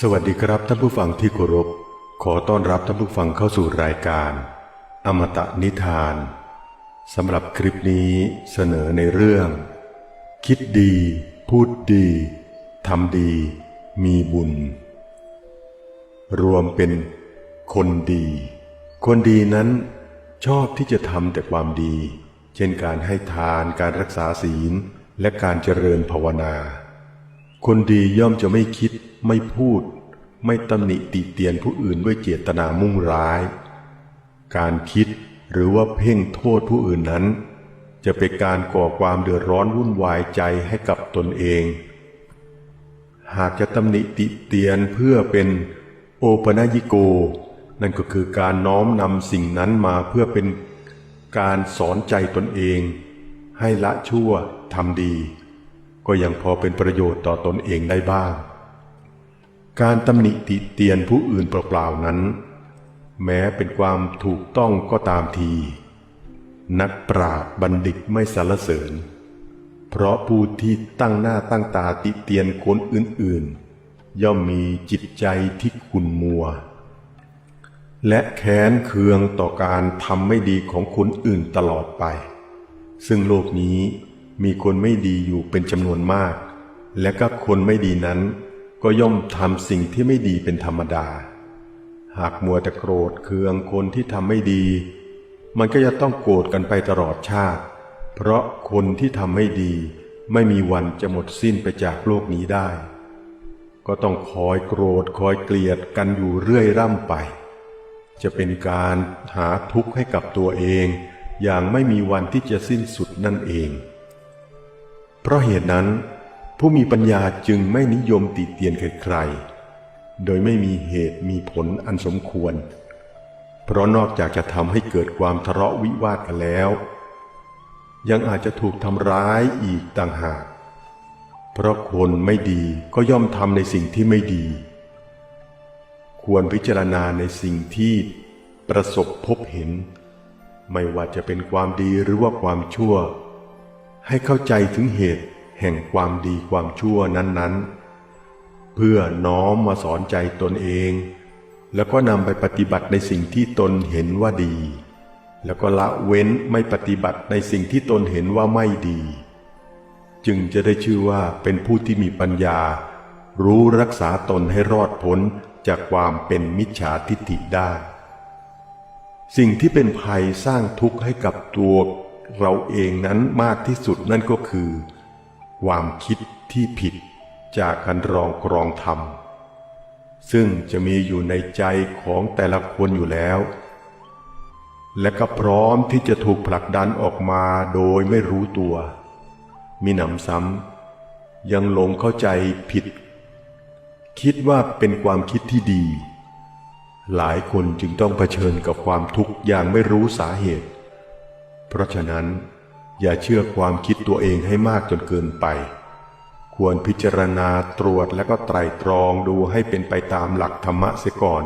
สวัสดีครับท่านผู้ฟังที่เคารพ ขอต้อนรับท่านผู้ฟังเข้าสู่รายการ อมตะนิทานสำหรับคลิปนี้เสนอในเรื่อง คิดดี พูดดีทำดี มีบุญ รวมเป็นคนดี คนดีนั้นชอบที่จะทำแต่ความดี เช่นการให้ทานการรักษาศีลและการเจริญภาวนา คนดีย่อมจะไม่คิด ไม่พูด ไม่ตำหนิติเตียนผู้อื่นด้วยเจตนามุ่งร้าย การคิดหรือว่าเพ่งโทษผู้อื่นนั้น จะเป็นการก่อความเดือดร้อนวุ่นวายใจให้กับตนเอง หากจะตำหนิติเตียนเพื่อเป็นโอปนยิโก นั่นก็คือการน้อมนำสิ่งนั้นมาเพื่อเป็นการสอนใจตนเอง ให้ละชั่วทำดี ก็ยังพอเป็นประโยชน์ต่อตนเองได้บ้าง การตำหนิติเตียนผู้อื่นเปล่าๆนั้น แม้เป็นความถูกต้องก็ตามที นักปราชญ์บัณฑิตไม่สรรเสริญ เพราะผู้ที่ตั้งหน้าตั้งตาติเตียนคนอื่นๆ ย่อมมีจิตใจที่ขุ่นมัว และแค้นเคืองต่อการทำไม่ดีของคนอื่นตลอดไป ซึ่งโลกนี้มีคนไม่ดีอยู่เป็นจำนวนมาก และก็คนไม่ดีนั้น ก็ย่อมทำสิ่งที่ไม่ดีเป็นธรรมดา หากมัวแต่โกรธเคืองคนที่ทำไม่ดี มันก็จะต้องโกรธกันไปตลอดชาติ เพราะคนที่ทำไม่ดี ไม่มีวันจะหมดสิ้นไปจากโลกนี้ได้ ก็ต้องคอยโกรธคอยเกลียดกันอยู่เรื่อยร่ำไป จะเป็นการหาทุกข์ให้กับตัวเอง อย่างไม่มีวันที่จะสิ้นสุดนั่นเอง เพราะเหตุนั้น ผู้มีปัญญาจึงไม่นิยมติเตียนใครๆ โดยไม่มีเหตุมีผลอันสมควร เพราะนอกจากจะทำให้เกิดความทะเลาะวิวาทกันแล้ว ยังอาจจะถูกทำร้ายอีกต่างหาก เพราะคนไม่ดีก็ย่อมทำในสิ่งที่ไม่ดี ควรพิจารณาในสิ่งที่ประสบพบเห็น ไม่ว่าจะเป็นความดีหรือว่าความชั่ว ให้เข้าใจถึงเหตุ แห่งความดีความชั่วนั้นๆ เพื่อน้อมมาสอนใจตนเอง แล้วก็นำไปปฏิบัติในสิ่งที่ตนเห็นว่าดี แล้วก็ละเว้นไม่ปฏิบัติในสิ่งที่ตนเห็นว่าไม่ดี จึงจะได้ชื่อว่าเป็นผู้ที่มีปัญญา รู้รักษาตนให้รอดพ้นจากความเป็นมิจฉาทิฏฐิได้ สิ่งที่เป็นภัยสร้างทุกข์ให้กับตัวเราเองนั้นมากที่สุดนั่นก็คือ ความคิดที่ผิดจากการรองกรองธรรม ซึ่งจะมีอยู่ในใจของแต่ละคนอยู่แล้ว และก็พร้อมที่จะถูกผลักดันออกมาโดยไม่รู้ตัว มีหนำซ้ำยังหลงเข้าใจผิด คิดว่าเป็นความคิดที่ดี หลายคนจึงต้องเผชิญกับความทุกข์อย่างไม่รู้สาเหตุ เพราะฉะนั้น อย่าเชื่อความคิดตัวเองให้มากจนเกินไป ควรพิจารณาตรวจและก็ไตรตรองดูให้เป็นไปตามหลักธรรมะเสียก่อน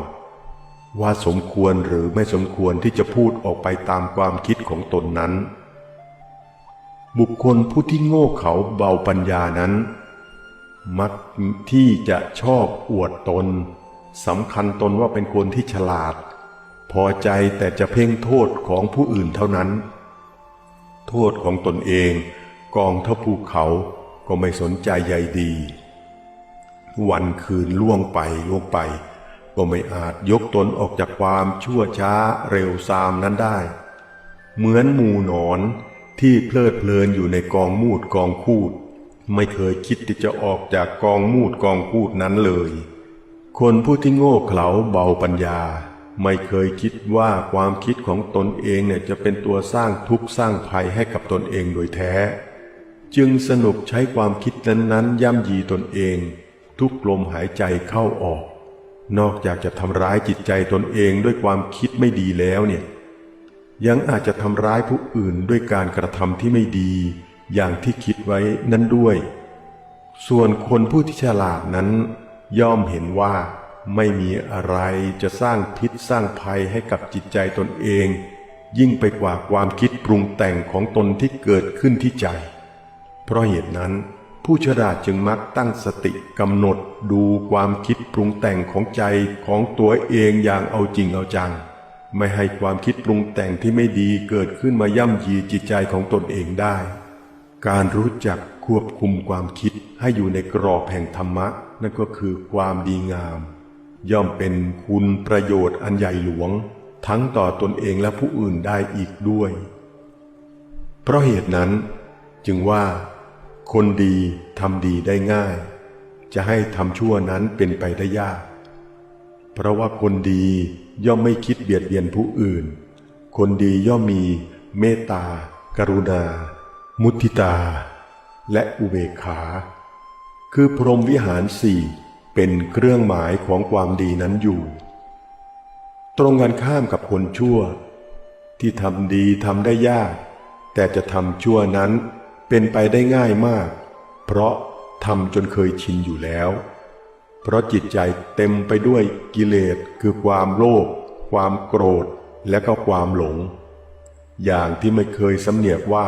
ว่าสมควรหรือไม่สมควรที่จะพูดออกไปตามความคิดของตนนั้น บุคคลผู้ที่โง่เขาเบาปัญญานั้น มักที่จะชอบอวดตนสำคัญตนว่าเป็นคนที่ฉลาด พอใจแต่จะเพ่งโทษของผู้อื่นเท่านั้น โทษของตนเอง กองท่าภูเขาก็ไม่สนใจใยดี วันคืนล่วงไปล่วงไป ก็ไม่อาจยกตนออกจากความชั่วช้าเร็วซามนั้นได้ เหมือนหมูหนอนที่เพลิดเพลินอยู่ในกองมูดกองคูด ไม่เคยคิดที่จะออกจากกองมูดกองคูดนั้นเลย คนผู้ที่โง่เขลาเบาปัญญา ไม่เคยคิดว่าความคิดของตนเองเนี่ยจะเป็นตัวสร้างทุกข์สร้างภัยให้กับตนเองโดยแท้ จึงสนุกใช้ความคิดนั้นๆ ย่ำยีตนเอง ทุกลมหายใจเข้าออก นอกจากจะทำร้ายจิตใจตนเองด้วยความคิดไม่ดีแล้วเนี่ยยังอาจจะทำร้ายผู้อื่นด้วยการกระทำที่ไม่ดี อย่างที่คิดไว้นั้นด้วย ส่วนคนผู้ที่ฉลาดนั้นย่อมเห็นว่า ไม่มีอะไรจะสร้างพิษสร้างภัยให้กับจิตใจตนเอง ยิ่งไปกว่าความคิดปรุงแต่งของตนที่เกิดขึ้นที่ใจ เพราะเหตุนั้น ผู้ฉลาดจึงมักตั้งสติกำหนดดูความคิดปรุงแต่งของใจของตัวเองอย่างเอาจริงเอาจัง ไม่ให้ความคิดปรุงแต่งที่ไม่ดีเกิดขึ้นมาย่ำยีจิตใจของตนเองได้ การรู้จักควบคุมความคิดให้อยู่ในกรอบแห่งธรรมะนั่นก็คือความดีงาม ย่อมเป็นคุณประโยชน์อันใหญ่หลวง ทั้งต่อตนเองและผู้อื่นได้อีกด้วย เพราะเหตุนั้น จึงว่า คนดีทำดีได้ง่าย จะให้ทำชั่วนั้นเป็นไปได้ยาก เพราะว่าคนดีย่อมไม่คิดเบียดเบียนผู้อื่น คนดีย่อมมีเมตตา กรุณา มุทิตา และอุเบกขา คือพรหมวิหารสี่ เป็นเครื่องหมายของความดีนั้นอยู่ ตรงกันข้ามกับคนชั่ว ที่ทำดีทำได้ยาก แต่จะทำชั่วนั้นเป็นไปได้ง่ายมาก เพราะทำจนเคยชินอยู่แล้ว เพราะจิตใจเต็มไปด้วยกิเลสคือความโลภความโกรธและก็ความหลง อย่างที่ไม่เคยสำเนียกว่า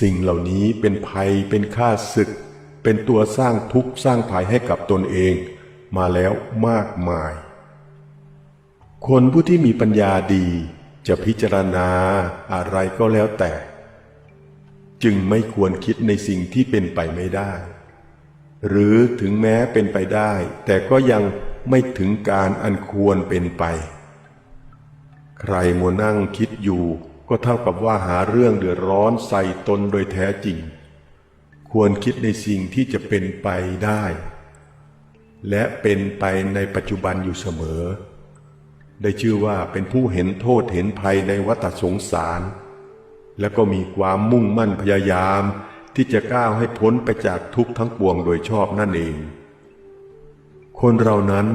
สิ่งเหล่านี้เป็นภัยเป็นข้าศึก เป็นตัวสร้างทุกข์สร้างภัยให้กับตนเองมาแล้วมากมาย คนผู้ที่มีปัญญาดีจะพิจารณาอะไรก็แล้วแต่ จึงไม่ควรคิดในสิ่งที่เป็นไปไม่ได้ หรือถึงแม้เป็นไปได้ แต่ก็ยังไม่ถึงการอันควรเป็นไป ใครมัวนั่งคิดอยู่ก็เท่ากับว่าหาเรื่องเดือดร้อนใส่ตนโดยแท้จริง ควรคิดในสิ่งที่จะเป็นไปได้ และเป็นไปในปัจจุบันอยู่เสมอ ได้ชื่อว่าเป็นผู้เห็นโทษเห็นภัยในวัฏสงสาร และก็มีความมุ่งมั่นพยายามที่จะก้าวให้พ้นไปจากทุกข์ทั้งปวงโดยชอบนั่นเอง คนเรานั้น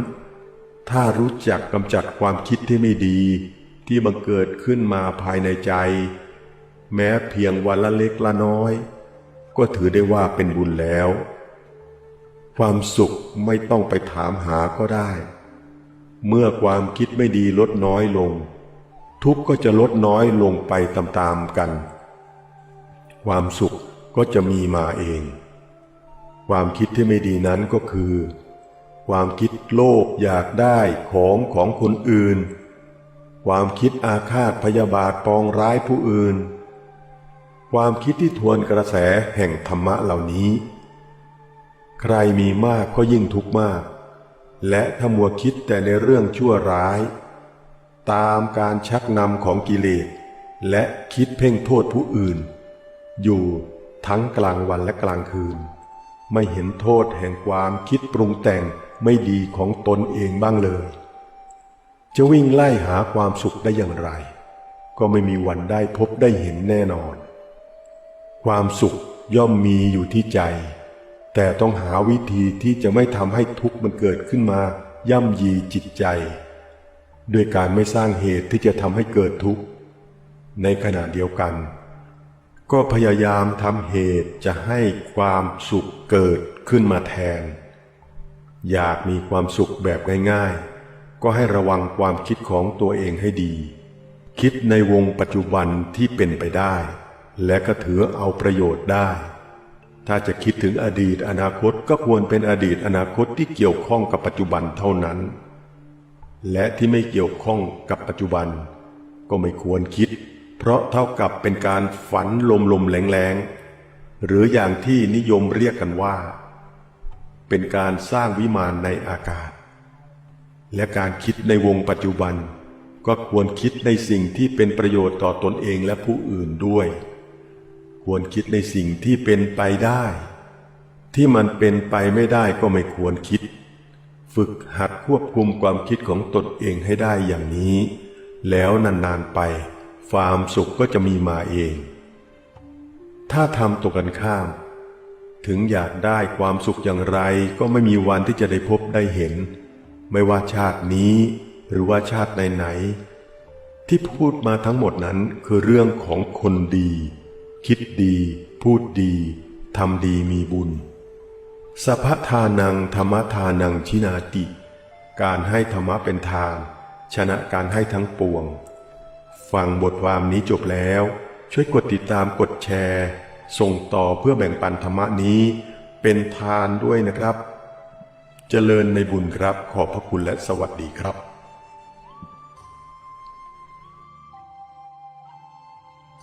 ถ้ารู้จักกำจัดความคิดที่ไม่ดีที่บังเกิดขึ้นมาภายในใจ แม้เพียงวันละเล็กละน้อย ก็ถือได้ว่าเป็นบุญแล้ว ความสุขไม่ต้องไปถามหาก็ได้ เมื่อความคิดไม่ดีลดน้อยลง ทุกข์ก็จะลดน้อยลงไปตามๆกัน ความสุขก็จะมีมาเอง ความคิดที่ไม่ดีนั้นก็คือ ความคิดโลภอยากได้ของของคนอื่น ความคิดอาฆาตพยาบาทปองร้ายผู้อื่น ความคิดที่ทวนกระแสแห่งธรรมะเหล่านี้ ใครมีมากก็ยิ่งทุกข์มาก และถ้ามัวคิดแต่ในเรื่องชั่วร้าย ตามการชักนำของกิเลสและคิดเพ่งโทษผู้อื่น อยู่ทั้งกลางวันและกลางคืน ไม่เห็นโทษแห่งความคิดปรุงแต่งไม่ดีของตนเองบ้างเลย จะวิ่งไล่หาความสุขได้อย่างไร ก็ไม่มีวันได้พบได้เห็นแน่นอน ความสุขย่อมมีอยู่ที่ใจ แต่ต้องหาวิธีที่จะไม่ทำให้ทุกข์มันเกิดขึ้นมา ย่ำยีจิตใจด้วยการไม่สร้างเหตุที่จะทำให้เกิดทุกข์ ในขณะเดียวกัน ก็พยายามทำเหตุจะให้ความสุขเกิดขึ้นมาแทน อยากมีความสุขแบบง่ายๆ ก็ให้ระวังความคิดของตัวเองให้ดี คิดในวงปัจจุบันที่เป็นไปได้ และก็ถือเอาประโยชน์ได้ ถ้าจะคิดถึงอดีตอนาคตก็ควรเป็นอดีตอนาคตที่เกี่ยวข้องกับปัจจุบันเท่านั้น และที่ไม่เกี่ยวข้องกับปัจจุบัน ก็ไม่ควรคิด เพราะเท่ากับเป็นการฝันลมลมๆแรงแรงๆหรืออย่างที่นิยมเรียกกันว่า เป็นการสร้างวิมานในอากาศ และการคิดในวงปัจจุบัน ก็ควรคิดในสิ่งที่เป็นประโยชน์ต่อตนเองและผู้อื่นด้วย ควรคิดในสิ่งที่เป็นไปได้ ที่มันเป็นไปไม่ได้ก็ไม่ควรคิด ฝึกหัดควบคุมความคิดของตนเองให้ได้อย่างนี้ แล้วนานๆไป ความสุขก็จะมีมาเอง ถ้าทำตรงกันข้าม ถึงอยากได้ความสุขอย่างไรก็ไม่มีวันที่จะได้พบได้เห็น ไม่ว่าชาตินี้หรือว่าชาติไหนๆที่พูดมาทั้งหมดนั้นคือเรื่องของคนดี คิดดี พูดดี ทำดีมีบุญ สัพทานังธรรมทานังชินาติ การให้ธรรมะเป็นทาน ชนะการให้ทั้งปวง ฟังบทความนี้จบแล้ว ช่วยกดติดตามกดแชร์ ส่งต่อเพื่อแบ่งปันธรรมะนี้เป็นทานด้วยนะครับ เจริญในบุญครับขอบพระคุณและสวัสดีครับ